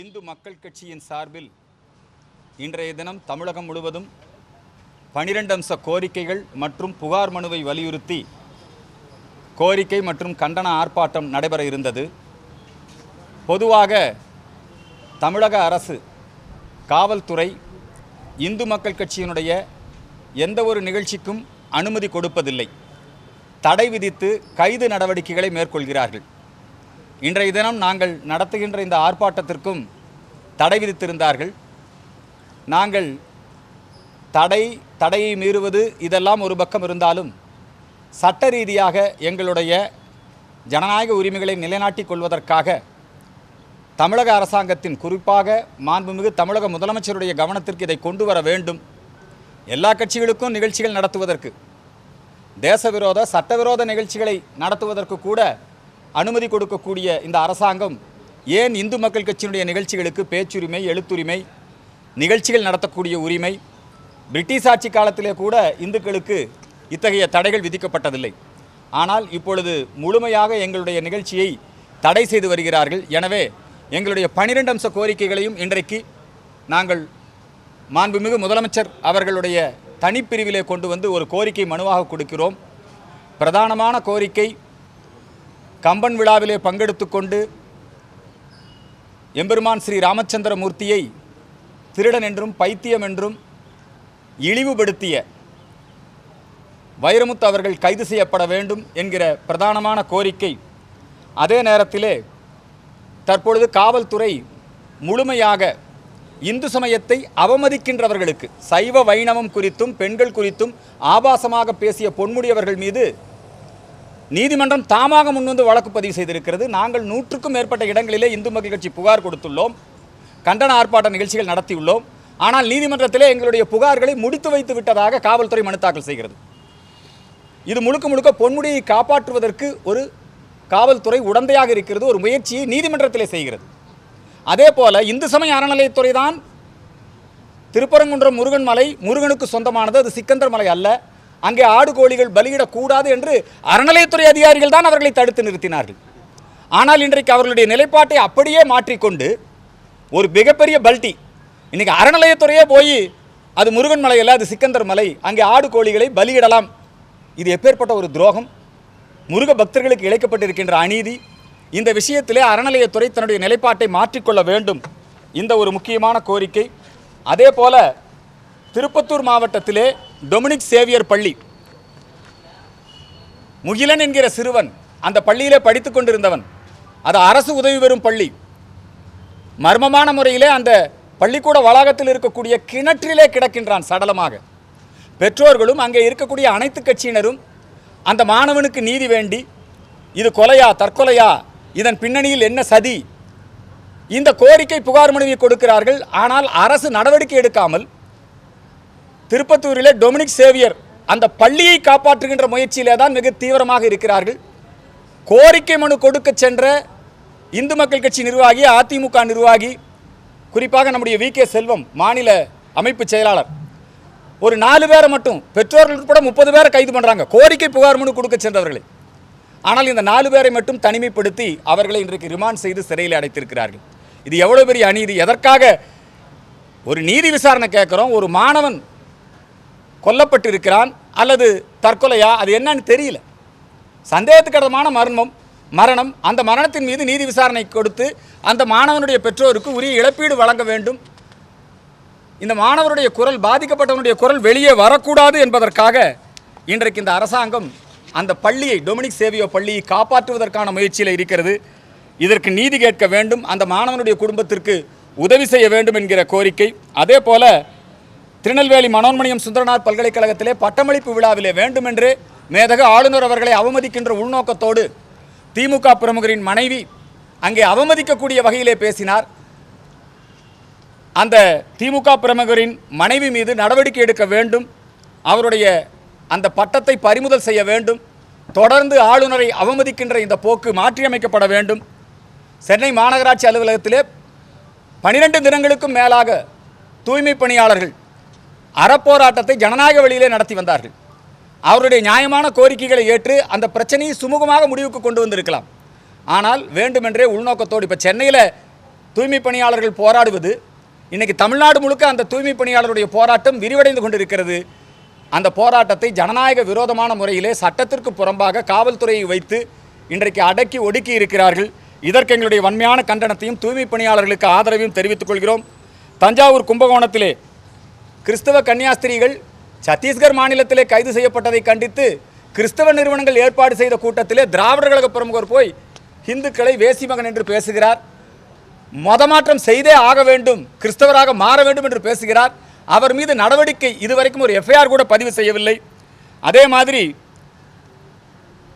இந்து மக்கள் கட்சியின் சார்பில் இன்றைய தினம் தமிழகம் முழுவதும் பனிரெண்டு அம்ச கோரிக்கைகள் மற்றும் புகார் மனுவை வலியுறுத்தி கோரிக்கை மற்றும் கண்டன ஆர்ப்பாட்டம் நடைபெற இருந்தது. பொதுவாக தமிழக அரசு காவல்துறை இந்து மக்கள் கட்சியினுடைய எந்த ஒரு நிகழ்ச்சிக்கும் அனுமதி கொடுப்பதில்லை. தடை விதித்து கைது நடவடிக்கைகளை மேற்கொள்கிறார்கள். இன்றைய தினம் நாங்கள் நடத்துகின்ற இந்த ஆர்ப்பாட்டத்திற்கும் தடை விதித்திருந்தார்கள். நாங்கள் தடை தடையை மீறுவது இதெல்லாம் ஒரு பக்கம் இருந்தாலும் சட்ட ரீதியாக எங்களுடைய ஜனநாயக உரிமைகளை நிலைநாட்டிக் கொள்வதற்காக தமிழக அரசாங்கத்தின் குறிப்பாக மாண்புமிகு தமிழக முதலமைச்சருடைய கவனத்திற்கு இதை கொண்டு வர வேண்டும். எல்லா கட்சிகளுக்கும் நிகழ்ச்சிகள் நடத்துவதற்கு தேசவிரோத சட்டவிரோத நிகழ்ச்சிகளை நடத்துவதற்கு கூட அனுமதி கொடுக்கக்கூடிய இந்த அரசாங்கம் ஏன் இந்து மக்கள் கட்சியினுடைய நிகழ்ச்சிகளுக்கு பேச்சுரிமை எழுத்துரிமை நிகழ்ச்சிகள் நடத்தக்கூடிய உரிமை பிரிட்டிஷ் ஆட்சி காலத்திலே கூட இந்துக்களுக்கு இத்தகைய தடைகள் விதிக்கப்பட்டதில்லை. ஆனால் இப்பொழுது முழுமையாக எங்களுடைய நிகழ்ச்சியை தடை செய்து வருகிறார்கள். எனவே எங்களுடைய பனிரெண்டு அம்ச கோரிக்கைகளையும் இன்றைக்கு நாங்கள் மாண்புமிகு முதலமைச்சர் அவர்களுடைய தனிப்பிரிவிலே கொண்டு வந்து ஒரு கோரிக்கை மனுவாக கொடுக்கிறோம். பிரதானமான கோரிக்கை கம்பன் விழாவிலே பங்கெடுத்து கொண்டு எம்பெருமான் ஸ்ரீ ராமச்சந்திர மூர்த்தியை திருடன் என்றும் பைத்தியம் என்றும் இழிவுபடுத்திய வைரமுத்து அவர்கள் கைது செய்யப்பட வேண்டும் என்கிற பிரதானமான கோரிக்கை அதே நேரத்திலே தற்பொழுது காவல்துறை முழுமையாக இந்து சமயத்தை அவமதிக்கின்றவர்களுக்கு சைவ வைணவம் குறித்தும் பெண்கள் குறித்தும் ஆபாசமாக பேசிய பொன்முடியவர்கள் மீது நீதிமன்றம் தாமாக முன்வந்து வழக்கு பதிவு செய்திருக்கிறது. நாங்கள் நூற்றுக்கும் மேற்பட்ட இடங்களிலே இந்து மக்கள் கட்சி புகார் கொடுத்துள்ளோம். கண்டன ஆர்ப்பாட்ட நிகழ்ச்சிகள் நடத்தியுள்ளோம். ஆனால் நீதிமன்றத்திலே எங்களுடைய புகார்களை முடித்து வைத்து விட்டதாக காவல்துறை மனு தாக்கல் செய்கிறது. இது முழுக்க முழுக்க பொன்முடியை காப்பாற்றுவதற்கு ஒரு காவல்துறை உடந்தையாக இருக்கிறது. ஒரு முயற்சியை நீதிமன்றத்திலே செய்கிறது. அதே போல இந்து சமய அறநிலையத்துறை தான் திருப்பரங்குன்றம் முருகன் மலை. முருகனுக்கு சொந்தமானது. அது சிக்கந்தர் மலை அல்ல. அங்கே ஆடு கோழிகள் பலியிடக்கூடாது என்று அறநிலையத்துறை அதிகாரிகள் தான் அவர்களை தடுத்து நிறுத்தினார்கள். ஆனால் இன்றைக்கு அவர்களுடைய நிலைப்பாட்டை அப்படியே மாற்றிக்கொண்டு ஒரு மிகப்பெரிய பல்டி. இன்றைக்கி அறநிலையத்துறையே போய் அது முருகன் மலை அல்ல அது சிக்கந்தர் மலை அங்கே ஆடு கோழிகளை பலியிடலாம். இது எப்பேற்பட்ட ஒரு துரோகம்? முருக பக்தர்களுக்கு இழைக்கப்பட்டிருக்கின்ற அநீதி. இந்த விஷயத்திலே அறநிலையத்துறை தன்னுடைய நிலைப்பாட்டை மாற்றிக்கொள்ள வேண்டும். இந்த ஒரு முக்கியமான கோரிக்கை. அதே போல திருப்பத்தூர் மாவட்டத்திலே டொமினிக் சேவியர் பள்ளி. முகிலன் என்கிற சிறுவன் அந்த பள்ளியிலே படித்துக் கொண்டிருந்தவன். அது அரசு உதவி பெறும் பள்ளி. மர்மமான முறையிலே அந்த பள்ளிக்கூட வளாகத்தில் இருக்கக்கூடிய கிணற்றிலே கிடக்கின்றான் சடலமாக. பெற்றோர்களும் அங்கே இருக்கக்கூடிய அனைத்து கட்சியினரும் அந்த மாணவனுக்கு நீதி வேண்டி இது கொலையா தற்கொலையா? இதன் பின்னணியில் என்ன சதி? இந்த கோரிக்கை புகார் மனுவை கொடுக்கிறார்கள். ஆனால் அரசு நடவடிக்கை எடுக்காமல் திருப்பத்தூரிலே டொமினிக் சேவியர் அந்த பள்ளியை காப்பாற்றுகின்ற முயற்சியிலே தான் மிக தீவிரமாக இருக்கிறார்கள். கோரிக்கை மனு கொடுக்க சென்ற இந்து மக்கள் கட்சி நிர்வாகி அதிமுக நிர்வாகி குறிப்பாக நம்முடைய வி. கே. செல்வம் மாநில அமைப்பு செயலாளர். ஒரு நாலு பேரை மட்டும் பெற்றோர்கள் உட்பட முப்பது பேரை கைது பண்ணுறாங்க கோரிக்கை புகார் மனு கொடுக்க சென்றவர்களை. ஆனால் இந்த நாலு பேரை மட்டும் தனிமைப்படுத்தி அவர்களை இன்றைக்கு ரிமாண்ட் செய்து சிறையில் அடைத்திருக்கிறார்கள். இது எவ்வளோ பெரிய அநீதி? எதற்காக? ஒரு நீதி விசாரணை கேட்குறோம். ஒரு மாணவன் கொல்லப்பட்டிருக்கிறான் அல்லது தற்கொலையா? அது என்னன்னு தெரியல. சந்தேகத்துக்கிடமான மர்மம் மரணம் அந்த மரணத்தின் மீது நீதி விசாரணை கொடுத்து அந்த மாணவனுடைய பெற்றோருக்கு உரிய இழப்பீடு வழங்க வேண்டும். இந்த மாணவருடைய குரல் பாதிக்கப்பட்டவனுடைய குரல் வெளியே வரக்கூடாது என்பதற்காக இன்றைக்கு இந்த அரசாங்கம் அந்த பள்ளியை டொமினிக் சேவியோ பள்ளியை காப்பாற்றுவதற்கான முயற்சியில் இருக்கிறது. இதற்கு நீதி கேட்க வேண்டும். அந்த மாணவனுடைய குடும்பத்திற்கு உதவி செய்ய வேண்டும் என்கிற கோரிக்கை. அதே போல திருநெல்வேலி மனோன்மணியம் சுந்தரநாத் பல்கலைக்கழகத்திலே பட்டமளிப்பு விழாவிலே வேண்டுமென்று மேதக ஆளுநர் அவர்களை அவமதிக்கின்ற உள்நோக்கத்தோடு திமுக பிரமுகரின் மனைவி அங்கே அவமதிக்கக்கூடிய வகையிலே பேசினார். அந்த திமுக பிரமுகரின் மனைவி மீது நடவடிக்கை எடுக்க வேண்டும். அவருடைய அந்த பட்டத்தை பறிமுதல் செய்ய வேண்டும். தொடர்ந்து ஆளுநரை அவமதிக்கின்ற இந்த போக்கு மாற்றியமைக்கப்பட வேண்டும். சென்னை மாநகராட்சி அலுவலகத்திலே பனிரெண்டு தினங்களுக்கும் மேலாக தூய்மை பணியாளர்கள் அறப்போராட்டத்தை ஜனநாயக வழியிலே நடத்தி வந்தார்கள். அவருடைய நியாயமான கோரிக்கைகளை ஏற்று அந்த பிரச்சனையை சுமூகமாக முடிவுக்கு கொண்டு வந்திருக்கலாம். ஆனால் வேண்டுமென்றே உள்நோக்கத்தோடு இப்போ சென்னையில் தூய்மை பணியாளர்கள் போராடுவது இன்றைக்கி தமிழ்நாடு முழுக்க அந்த தூய்மை பணியாளருடைய போராட்டம் விரிவடைந்து கொண்டிருக்கிறது. அந்த போராட்டத்தை ஜனநாயக விரோதமான முறையிலே சட்டத்திற்கு புறம்பாக காவல்துறையை வைத்து இன்றைக்கு அடக்கி ஒடுக்கி இருக்கிறார்கள். இதற்கு எங்களுடைய வன்மையான கண்டனத்தையும் தூய்மை பணியாளர்களுக்கு ஆதரவையும் தெரிவித்துக் கொள்கிறோம். தஞ்சாவூர் கும்பகோணத்திலே கிறிஸ்தவ கன்னியாஸ்திரிகள் சத்தீஸ்கர் மாநிலத்திலே கைது செய்யப்பட்டதை கண்டித்து கிறிஸ்தவ நிறுவனங்கள் ஏற்பாடு செய்த கூட்டத்திலே திராவிடர் கழக பிரமுகர் போய் இந்துக்களை வேசி மகன் என்று பேசுகிறார். மதமாற்றம் செய்தே ஆக வேண்டும் கிறிஸ்தவராக மாற வேண்டும் என்று பேசுகிறார். அவர் மீது நடவடிக்கை இதுவரைக்கும் ஒரு எஃப்ஐஆர் கூட பதிவு செய்யவில்லை. அதே மாதிரி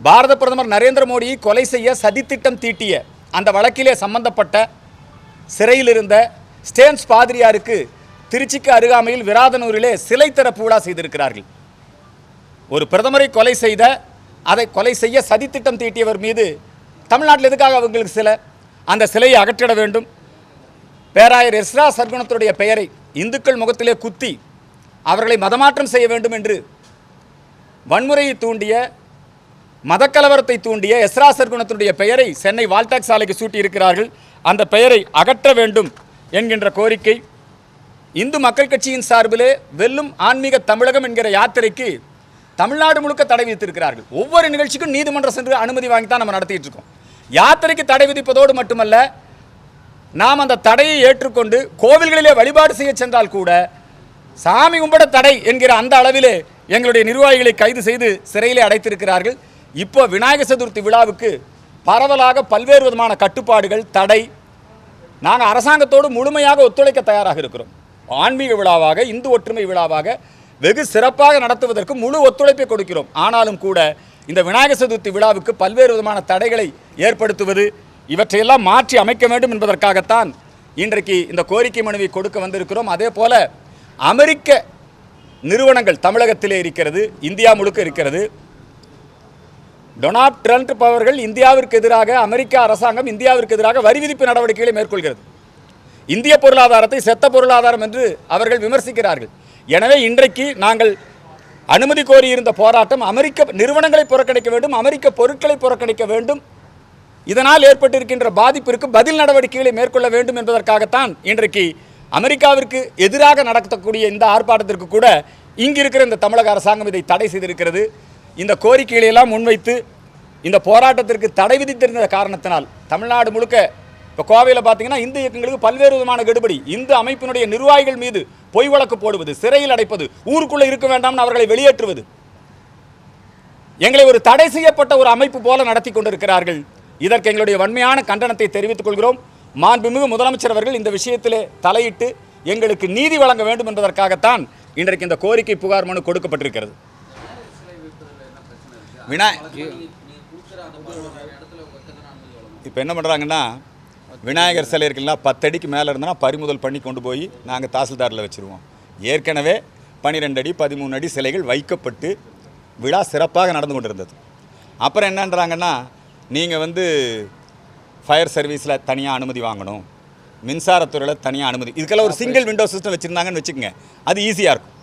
பாரத பிரதமர் நரேந்திர மோடியை கொலை செய்ய சதித்திட்டம் தீட்டிய அந்த வழக்கிலே சம்பந்தப்பட்ட சிறையில் இருந்த ஸ்டேன்ஸ் பாதிரியாருக்கு திருச்சிக்கு அருகாமையில் விராதனூரிலே சிலை திறப்பு விழா செய்திருக்கிறார்கள். ஒரு பிரதமரை கொலை செய்த அதை கொலை செய்ய சதித்திட்டம் தீட்டியவர் மீது தமிழ்நாட்டில் எதுக்காக அவங்களுக்கு சில? அந்த சிலையை அகற்றிட வேண்டும். பேராயர் எஸ்ரா சர்க்குணத்துடைய பெயரை இந்துக்கள் முகத்திலே குத்தி அவர்களை மதமாற்றம் செய்ய வேண்டும் என்று வன்முறையை தூண்டிய மதக்கலவரத்தை தூண்டிய எஸ்ரா சர்க்குணத்துடைய பெயரை சென்னை வால்டாக் சாலைக்கு சூட்டியிருக்கிறார்கள். அந்த பெயரை அகற்ற வேண்டும் என்கின்ற கோரிக்கை இந்து மக்கள் கட்சியின் சார்பிலே வெல்லும் ஆன்மீக தமிழகம் என்கிற யாத்திரைக்கு தமிழ்நாடு முழுக்க தடை விதித்திருக்கிறார்கள். ஒவ்வொரு நிகழ்ச்சிக்கும் நீதிமன்றம் சென்று அனுமதி வாங்கி தான் நம்ம நடத்திட்டு இருக்கோம். யாத்திரைக்கு தடை விதிப்பதோடு மட்டுமல்ல நாம் அந்த தடையை ஏற்றுக்கொண்டு கோவில்களிலே வழிபாடு செய்ய சென்றால் கூட சாமி கும்பிட தடை என்கிற அந்த அளவிலே எங்களுடைய நிர்வாகிகளை கைது செய்து சிறையிலே அடைத்திருக்கிறார்கள். இப்போ விநாயகர் சதுர்த்தி விழாவுக்கு பரவலாக பல்வேறு விதமான கட்டுப்பாடுகள் தடை. நாங்கள் அரசாங்கத்தோடு முழுமையாக ஒத்துழைக்க தயாராக இருக்கிறோம். ஆன்மீக விழாவாக இந்து ஒற்றுமை விழாவாக வெகு சிறப்பாக நடத்துவதற்கு முழு ஒத்துழைப்பை கொடுக்கிறோம். ஆனாலும் கூட இந்த விநாயகர் சதுர்த்தி விழாவுக்கு பல்வேறு விதமான தடைகளை ஏற்படுத்துவது இவற்றையெல்லாம் மாற்றி அமைக்க வேண்டும் என்பதற்காகத்தான் இன்றைக்கு இந்த கோரிக்கை மனுவை கொடுக்க வந்திருக்கிறோம். அதே போல அமெரிக்க நிறுவனங்கள் தமிழகத்திலே இருக்கிறது இந்தியா முழுக்க இருக்கிறது. டொனால்ட் ட்ரம்ப் அவர்கள் இந்தியாவிற்கு எதிராக அமெரிக்க அரசாங்கம் இந்தியாவிற்கு எதிராக வரி விதிப்பு நடவடிக்கைகளை மேற்கொள்கிறது. இந்திய பொருளாதாரத்தை செத்த பொருளாதாரம் என்று அவர்கள் விமர்சிக்கிறார்கள். எனவே இன்றைக்கு நாங்கள் அனுமதி கோரியிருந்த போராட்டம் அமெரிக்க நிறுவனங்களை புறக்கணிக்க வேண்டும் அமெரிக்க பொருட்களை புறக்கணிக்க வேண்டும். இதனால் ஏற்பட்டிருக்கின்ற பாதிப்பிற்கு பதில் நடவடிக்கைகளை மேற்கொள்ள வேண்டும் என்பதற்காகத்தான் இன்றைக்கு அமெரிக்காவிற்கு எதிராக நடக்கக்கூடிய இந்த ஆர்ப்பாட்டத்திற்கு கூட இங்கிருக்கிற இந்த தமிழக அரசாங்கம் இதை தடை செய்திருக்கிறது. இந்த கோரிக்கைகளை எல்லாம் முன்வைத்து இந்த போராட்டத்திற்கு தடை விதித்திருந்த காரணத்தினால் தமிழ்நாடு முழுக்க இப்போ கோவையில் பார்த்தீங்கன்னா இந்து இயக்கங்களுக்கு பல்வேறு விதமான கெடுபடி இந்து அமைப்பினுடைய நிர்வாகிகள் மீது பொய் வழக்கு போடுவது சிறையில் அடைப்பது ஊருக்குள்ளே இருக்க வேண்டாம்னு அவர்களை வெளியேற்றுவது எங்களை ஒரு தடை செய்யப்பட்ட ஒரு அமைப்பு போல நடத்தி கொண்டிருக்கிறார்கள் இதற்கு எங்களுடைய வன்மையான கண்டனத்தை தெரிவித்துக் கொள்கிறோம் மாண்புமிகு முதலமைச்சர் அவர்கள் இந்த விஷயத்திலே தலையிட்டு எங்களுக்கு நீதி வழங்க வேண்டும் என்பதற்காகத்தான் இன்றைக்கு இந்த கோரிக்கை புகார் மனு கொடுக்கப்பட்டிருக்கிறது வினா இப்போ என்ன பண்ணுறாங்கன்னா விநாயகர் சிலை இருக்குல்ல பத்தடிக்கு மேலே இருந்தனா பறிமுதல் பண்ணி கொண்டு போய் நாங்கள் தாசில்தாரில் வச்சுருவோம். ஏற்கனவே பன்னிரெண்டு அடி பதிமூணு அடி சிலைகள் வைக்கப்பட்டு விழா சிறப்பாக நடந்து கொண்டு இருந்தது அப்புறம் என்னன்றாங்கன்னா நீங்கள் வந்து ஃபயர் சர்வீஸில் தனியாக அனுமதி வாங்கணும். மின்சாரத்துறையில் தனியாக அனுமதி. இதுக்கெல்லாம் ஒரு சிங்கிள் விண்டோ சிஸ்டம் வச்சுருந்தாங்கன்னு வச்சுக்கோங்க. அது ஈஸியாக இருக்கும்.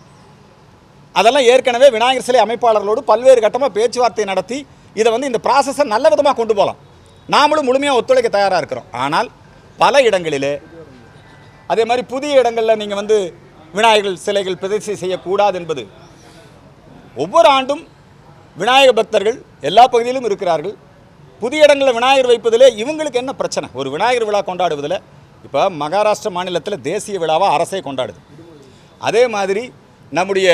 அதெல்லாம் ஏற்கனவே விநாயகர் சிலை அமைப்பாளர்களோடு பல்வேறு கட்டமாக பேச்சுவார்த்தை நடத்தி இதை வந்து இந்த ப்ராசஸை நல்ல விதமாக கொண்டு போகலாம். நாமளும் முழுமையாக ஒத்துழைக்க தயாராக இருக்கிறோம். ஆனால் பல இடங்களிலே அதே மாதிரி புதிய இடங்களில் நீங்கள் வந்து விநாயகர் சிலைகள் பிரதிஷ்டை செய்யக்கூடாது என்பது ஒவ்வொரு ஆண்டும் விநாயக பக்தர்கள் எல்லா பகுதியிலும் இருக்கிறார்கள். புதிய இடங்களில் விநாயகர் வைப்பதிலே இவங்களுக்கு என்ன பிரச்சனை? ஒரு விநாயகர் விழா கொண்டாடுவதில் இப்போ மகாராஷ்டிர மாநிலத்தில் தேசிய விழாவாக அரசே கொண்டாடுது. அதே மாதிரி நம்முடைய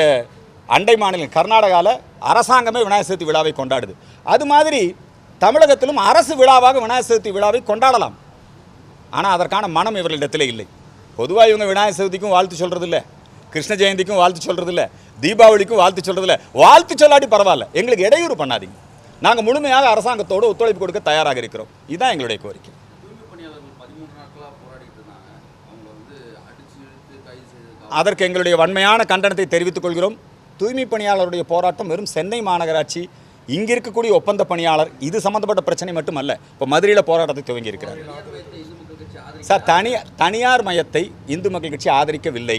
அண்டை மாநிலம் கர்நாடகாவில் அரசாங்கமே விநாயகர் சதுர்த்தி விழாவை கொண்டாடுது. அது மாதிரி தமிழகத்திலும் அரசு விழாவாக விநாயகர் சதுர்த்தி விழாவை கொண்டாடலாம். ஆனால் அதற்கான மனம் இவர்களிடத்தில் இல்லை. பொதுவாக இவங்க விநாயகர் சதுர்த்திக்கும் வாழ்த்து சொல்கிறது இல்லை கிருஷ்ண ஜெயந்திக்கும் வாழ்த்து சொல்கிறது இல்லை தீபாவளிக்கும் வாழ்த்து சொல்கிறது இல்லை வாழ்த்து சொல்லாட்டி பரவாயில்ல. எங்களுக்கு இடையூறு பண்ணாதீங்க. நாங்கள் முழுமையாக அரசாங்கத்தோடு ஒத்துழைப்பு கொடுக்க தயாராக இருக்கிறோம். இதுதான் எங்களுடைய கோரிக்கை. அதற்கு எங்களுடைய வன்மையான கண்டனத்தை தெரிவித்துக் கொள்கிறோம். தூய்மை பணியாளருடைய போராட்டம் வெறும் சென்னை மாநகராட்சி இங்கே இருக்கக்கூடிய ஒப்பந்த பணியாளர் இது சம்மந்தப்பட்ட பிரச்சனை மட்டுமல்ல இப்போ மதுரையில் போராட்டத்தை துவங்கி இருக்கிறார் சார் தனி தனியார் மையத்தை இந்து மக்கள் கட்சி ஆதரிக்கவில்லை.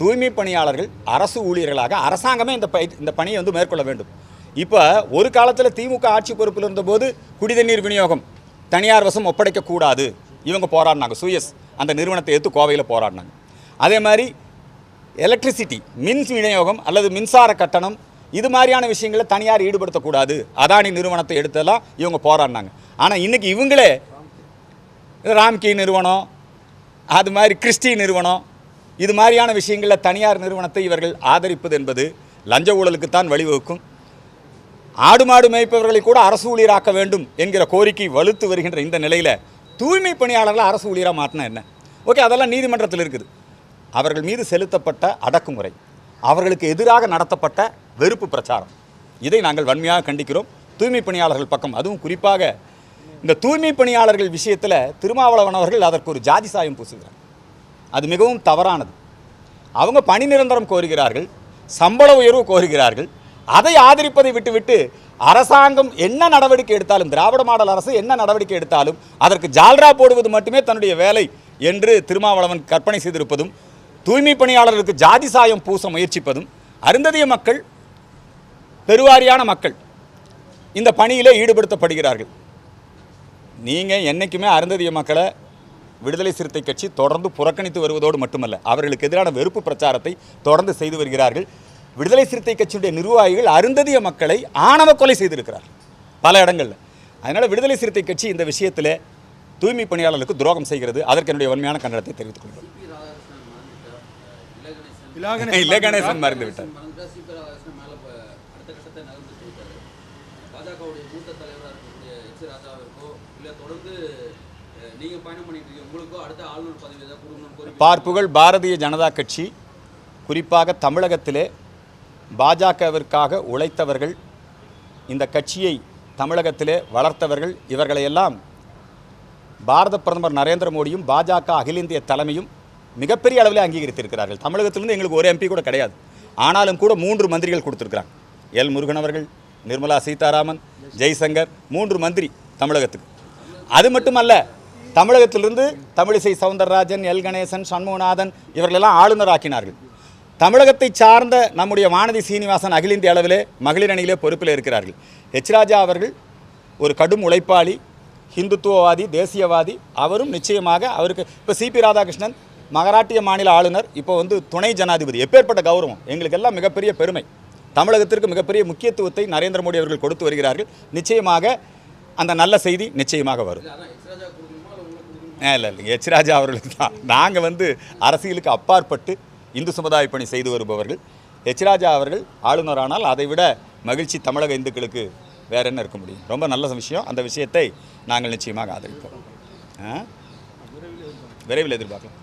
தூய்மை பணியாளர்கள் அரசு ஊழியர்களாக அரசாங்கமே இந்த இந்த பணியை வந்து மேற்கொள்ள வேண்டும். இப்போ ஒரு காலத்தில் திமுக ஆட்சி பொறுப்பில் இருந்தபோது குடிதண்ணீர் விநியோகம் தனியார் வசம் ஒப்படைக்கக்கூடாது இவங்க போராடினாங்க. சுயஸ் அந்த நிறுவனத்தை எடுத்து கோவையில் போராடினாங்க. அதே மாதிரி எலக்ட்ரிசிட்டி மின் விநியோகம் அல்லது மின்சார கட்டணம் இது மாதிரியான விஷயங்களை தனியார் ஈடுபடுத்தக்கூடாது. அதானி நிறுவனத்தை எடுத்தெல்லாம் இவங்க போராடினாங்க. ஆனால் இன்னைக்கு இவங்களே ராம்கி நிறுவனம் அது மாதிரி கிறிஸ்டி நிறுவனம் இது மாதிரியான விஷயங்களில் தனியார் நிறுவனத்தை இவர்கள் ஆதரிப்பது என்பது லஞ்ச ஊழலுக்குத்தான் வழிவகுக்கும். ஆடு மாடு மேய்ப்பவர்களை கூட அரசு ஊழியராக்க வேண்டும் என்கிற கோரிக்கை வலுத்து வருகின்ற இந்த நிலையில் தூய்மை பணியாளர்களை அரசு ஊழியராக மாற்றினா என்ன? ஓகே அதெல்லாம் நீதிமன்றத்தில் இருக்குது. அவர்கள் மீது செலுத்தப்பட்ட அடக்குமுறை அவர்களுக்கு எதிராக நடத்தப்பட்ட வெறுப்பு பிரச்சாரம். இதை நாங்கள் வன்மையாக கண்டிக்கிறோம். தூய்மை பணியாளர்கள் பக்கம். அதுவும் குறிப்பாக இந்த தூய்மை பணியாளர்கள் விஷயத்தில் திருமாவளவன் அவர்கள் அதற்கு ஒரு ஜாதி சாயம் பூசுகிறார். அது மிகவும் தவறானது. அவங்க பணி நிரந்தரம் கோருகிறார்கள். சம்பள உயர்வு கோருகிறார்கள். அதை ஆதரிப்பதை விட்டுவிட்டு அரசாங்கம் என்ன நடவடிக்கை எடுத்தாலும் திராவிட மாடல் அரசு என்ன நடவடிக்கை எடுத்தாலும் அதற்கு ஜால்ரா போடுவது மட்டுமே தன்னுடைய வேலை என்று திருமாவளவன் கற்பனை செய்திருப்பதும் தூய்மை பணியாளர்களுக்கு ஜாதி சாயம் பூச முயற்சிப்பதும் அருந்ததிய மக்கள் பெருவாரியான மக்கள் இந்த பணியிலே ஈடுபடுத்தப்படுகிறார்கள். நீங்கள் என்றைக்குமே அருந்ததிய மக்களை விடுதலை சிறுத்தை கட்சி தொடர்ந்து புறக்கணித்து வருவதோடு மட்டுமல்ல அவர்களுக்கு எதிரான வெறுப்பு பிரச்சாரத்தை தொடர்ந்து செய்து வருகிறார்கள். விடுதலை சிறுத்தை கட்சியுடைய நிர்வாகிகள் அருந்ததிய மக்களை ஆணவ கொலை செய்திருக்கிறார் பல இடங்களில். அதனால் விடுதலை சிறுத்தை கட்சி இந்த விஷயத்தில் தூய்மை பணியாளர்களுக்கு துரோகம் செய்கிறது. அதற்கு என்னுடைய வன்மையான கண்டனத்தை தெரிவித்துக் கொள்கிறேன் இலகணேசன் மறந்து விட்டார் மறந்துட்டா சிபி ராதாகிருஷ்ணன் மேலே இப்போ அடுத்த கட்டத்தை நகர்ந்து போயிட்டாரு பாஜகவுடைய மூத்த தலைவராக இருக்கக்கூடிய எச் ராஜாவிற்கோ இல்லை தொடர்ந்து நீங்கள் பயணம் பண்ணிட்டு உங்களுக்கோ அடுத்த ஆளுநர் பதவி ஏதாவது பார்ப்புகள் பாரதிய ஜனதா கட்சி குறிப்பாக தமிழகத்திலே பாஜகவிற்காக உழைத்தவர்கள் இந்த கட்சியை தமிழகத்திலே வளர்த்தவர்கள் இவர்களையெல்லாம் பாரத பிரதமர் நரேந்திர மோடியும் பாஜக அகில இந்திய தலைமையும் மிகப்பெரிய அளவில் அங்கீகரித்திருக்கிறார்கள். தமிழகத்திலிருந்து எங்களுக்கு ஒரு எம்பி கூட கிடையாது. ஆனாலும் கூட மூன்று மந்திரிகள் கொடுத்துருக்குறாங்க. எல் முருகன் அவர்கள் நிர்மலா சீதாராமன் ஜெய்சங்கர் மூன்று மந்திரி தமிழகத்துக்கு. அது மட்டுமல்ல தமிழகத்திலிருந்து தமிழிசை சவுந்தரராஜன் எல். கணேசன் சண்முகநாதன் இவர்களெல்லாம் ஆளுநர் ஆக்கினார்கள் தமிழகத்தை சார்ந்த நம்முடைய வானதி சீனிவாசன் அகில இந்திய அளவிலே மகளிர் அணியிலே பொறுப்பில் இருக்கிறார்கள். ஹெச் ராஜா அவர்கள் ஒரு கடும் உழைப்பாளி ஹிந்துத்துவவாதி தேசியவாதி. அவரும் நிச்சயமாக அவருக்கு இப்போ சிபி ராதாகிருஷ்ணன் மகாராட்டிய மாநில ஆளுநர் இப்போ வந்து துணை ஜனாதிபதி எப்பேற்பட்ட கௌரவம் எங்களுக்கு எல்லாம் மிகப்பெரிய பெருமை. தமிழகத்திற்கு மிகப்பெரிய முக்கியத்துவத்தை நரேந்திர மோடி அவர்கள் கொடுத்து வருகிறார்கள். நிச்சயமாக அந்த நல்ல செய்தி நிச்சயமாக வரும். இல்லை ராஜா இல்லைங்க எச் ராஜா அவர்களுக்கு தான். நாங்கள் வந்து அரசியலுக்கு அப்பாற்பட்டு இந்து சமுதாய பணி செய்து வருபவர்கள். எச் ராஜா அவர்கள் ஆளுநரானால் அதை விட மகிழ்ச்சி தமிழக இந்துக்களுக்கு வேற என்ன இருக்க முடியும்? ரொம்ப நல்ல விஷயம். அந்த விஷயத்தை நாங்கள் நிச்சயமாக ஆதரிப்போம். ஆ? விரைவில் எதிர்பார்க்கலாம்.